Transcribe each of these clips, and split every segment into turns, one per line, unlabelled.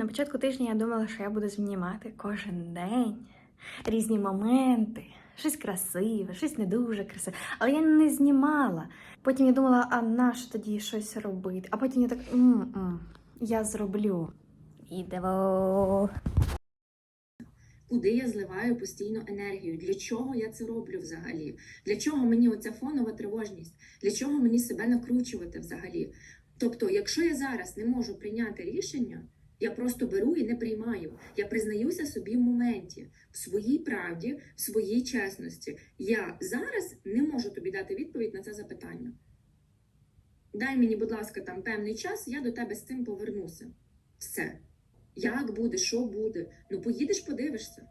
На початку тижня я думала, що я буду знімати кожен день різні моменти, щось красиве, щось не дуже красиве. Але я не знімала. Потім я думала, а на що тоді щось робити? А потім я так м-м, я зроблю відео.
куди я зливаю постійно енергію, для чого я це роблю взагалі, для чого мені оця фонова тривожність, для чого мені себе накручувати взагалі. Тобто, якщо я зараз не можу прийняти рішення, я просто беру і не приймаю. Я признаюся собі в моменті, в своїй правді, в своїй чесності. Я зараз не можу тобі дати відповідь на це запитання. Дай мені, будь ласка, там певний час, я до тебе з цим повернуся. Все. Як буде, що буде? Ну поїдеш, подивишся.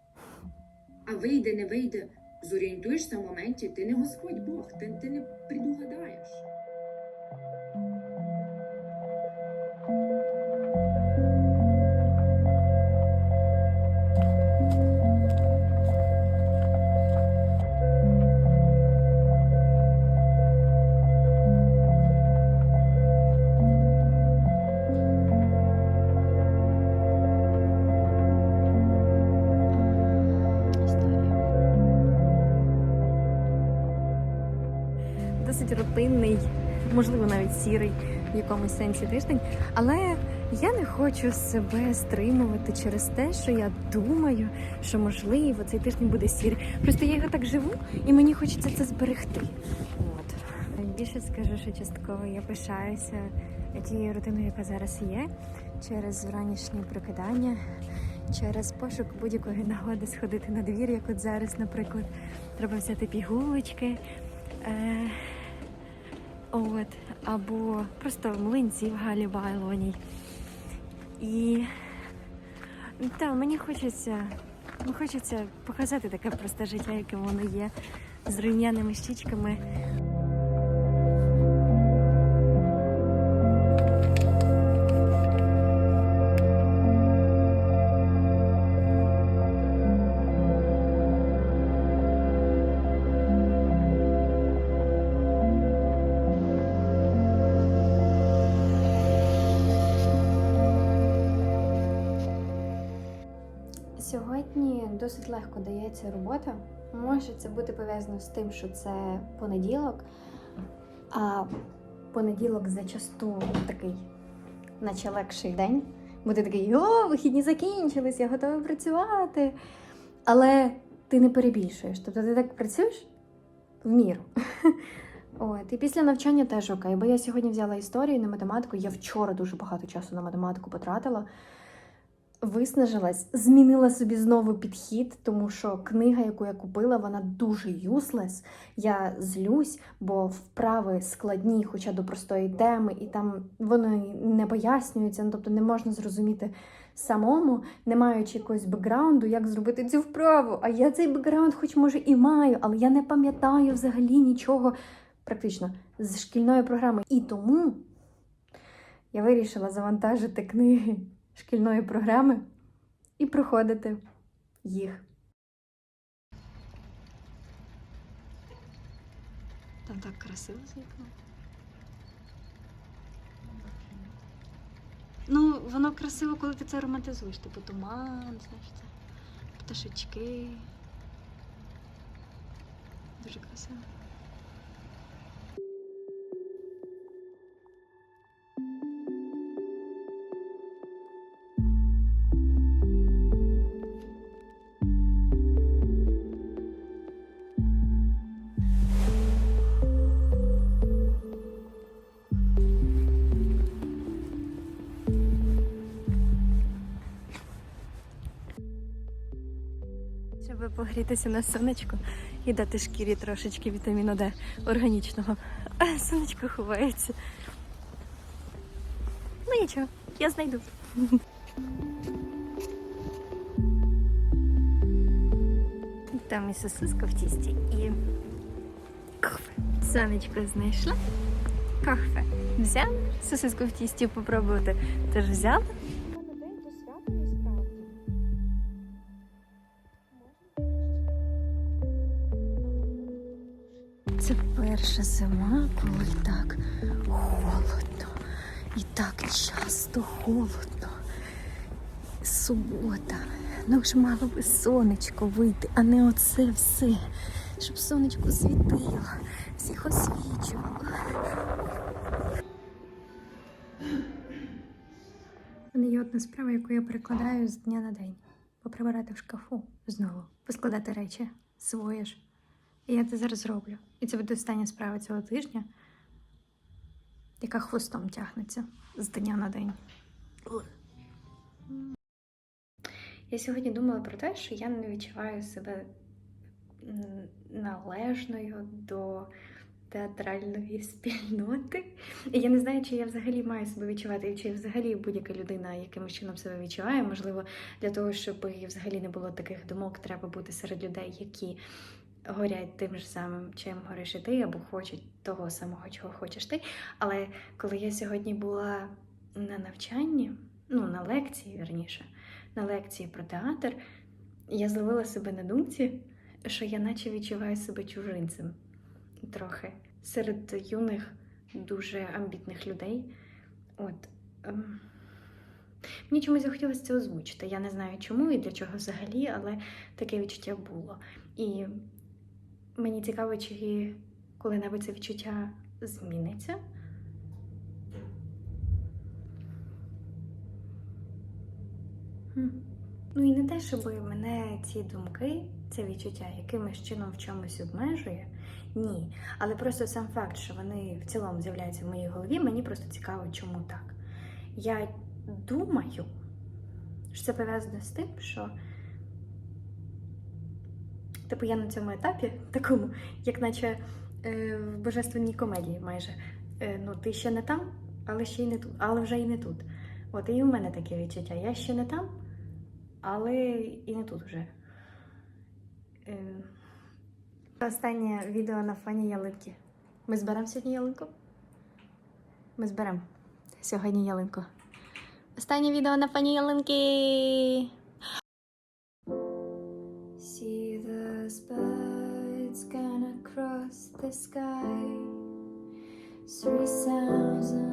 А вийде, не вийде, зорієнтуєшся в моменті, ти не Господь Бог, ти, ти не предугадаєш.
Досить рутинний, можливо, навіть сірий в якомусь сенсі тиждень. Але я не хочу себе стримувати через те, що я думаю, що можливо цей тиждень буде сірий. Просто я його так живу, і мені хочеться це зберегти. От більше скажу, що частково я пишаюся тією рутиною, яка зараз є, через вранішнє прокидання, через пошук будь-якої нагоди сходити на двір, як от зараз, наприклад, треба взяти пігулочки. От, або просто млинці в Галі Байлоній. І та, мені хочеться, ну, хочеться показати таке просте життя, яке воно є, з рум'яними щічками. Сьогодні досить легко дається робота. Може це бути пов'язано з тим, що це понеділок, а понеділок зачасту такий, наче легший день. Ти такий, о, вихідні закінчились, я готова працювати. Але ти не перебільшуєш. Тобто ти так працюєш в міру. От, і після навчання теж окей, бо я сьогодні взяла історію на математику. Я вчора дуже багато часу на математику потратила виснажилась, змінила собі знову підхід, тому що книга, яку я купила, вона дуже юслес. Я злюсь, бо вправи складні, хоча до простої теми, і там вони не пояснюються, ну, тобто не можна зрозуміти самому, не маючи якогось бекграунду, як зробити цю вправу. А я цей бекграунд, хоч може і маю, але я не пам'ятаю взагалі нічого практично з шкільної програми. І тому я вирішила завантажити книги шкільної програми і проходити їх. Там так красиво з. Ну, воно красиво, коли ти це романтизуєш. Типу туман, знаєш це, пташечки. Дуже красиво. Щоб погрітися на сонечку і дати шкірі трошечки вітаміну Д органічного. А сонечко ховається. Ну нічого, я знайду. Там і сосиска в тісті, і кафе. Сонечко знайшла. Кафе. Взяла сосиску в тісті попробувати. Теж взяла. Перша зима, коли так холодно. І так часто холодно. субота. Ну ж мало би сонечко вийти, а не оце все. Щоб сонечко світило, всіх освічувало. Мене є одна справа, яку я перекладаю з дня на день. Поприбирати в шкафу знову, поскладати речі своє ж. І я це зараз роблю. І це буде остання справа цього тижня, яка хвостом тягнеться з дня на день. Я сьогодні думала про те, що я не відчуваю себе належною до театральної спільноти. І я не знаю, чи я взагалі маю себе відчувати, чи взагалі будь-яка людина якимось чином себе відчуває. Можливо, для того, щоб взагалі не було таких думок, треба бути серед людей, які горять тим ж самим, чим гориш і ти, або хочуть того самого, чого хочеш ти. Але коли я сьогодні була на навчанні, ну на лекції, вірніше, на лекції про театр, я зловила себе на думці, що я наче відчуваю себе чужинцем трохи серед юних, дуже амбітних людей. От. Ем... Мені чомусь захотілося це озвучити. Я не знаю чому і для чого взагалі, але таке відчуття було. І мені цікаво, чи коли-небудь це відчуття зміниться. Ну і не те, щоб мене ці думки, це відчуття якимось чином в чомусь обмежує. Ні. Але просто сам факт, що вони в цілому з'являються в моїй голові, мені просто цікаво, чому так. Я думаю, що це пов'язано з тим, що типу я на цьому етапі, такому, як наче е, в божественній комедії майже. Е, ну, ти ще не там, але ще й не тут, але вже і не тут. От і у мене таке відчуття. Я ще не там, але і не тут вже. Е, Останнє відео на фоні ялинки. Ми зберемо сьогодні ялинку? Ми зберемо сьогодні ялинку. Останнє відео на фоні ялинки. the sky. Three thousand.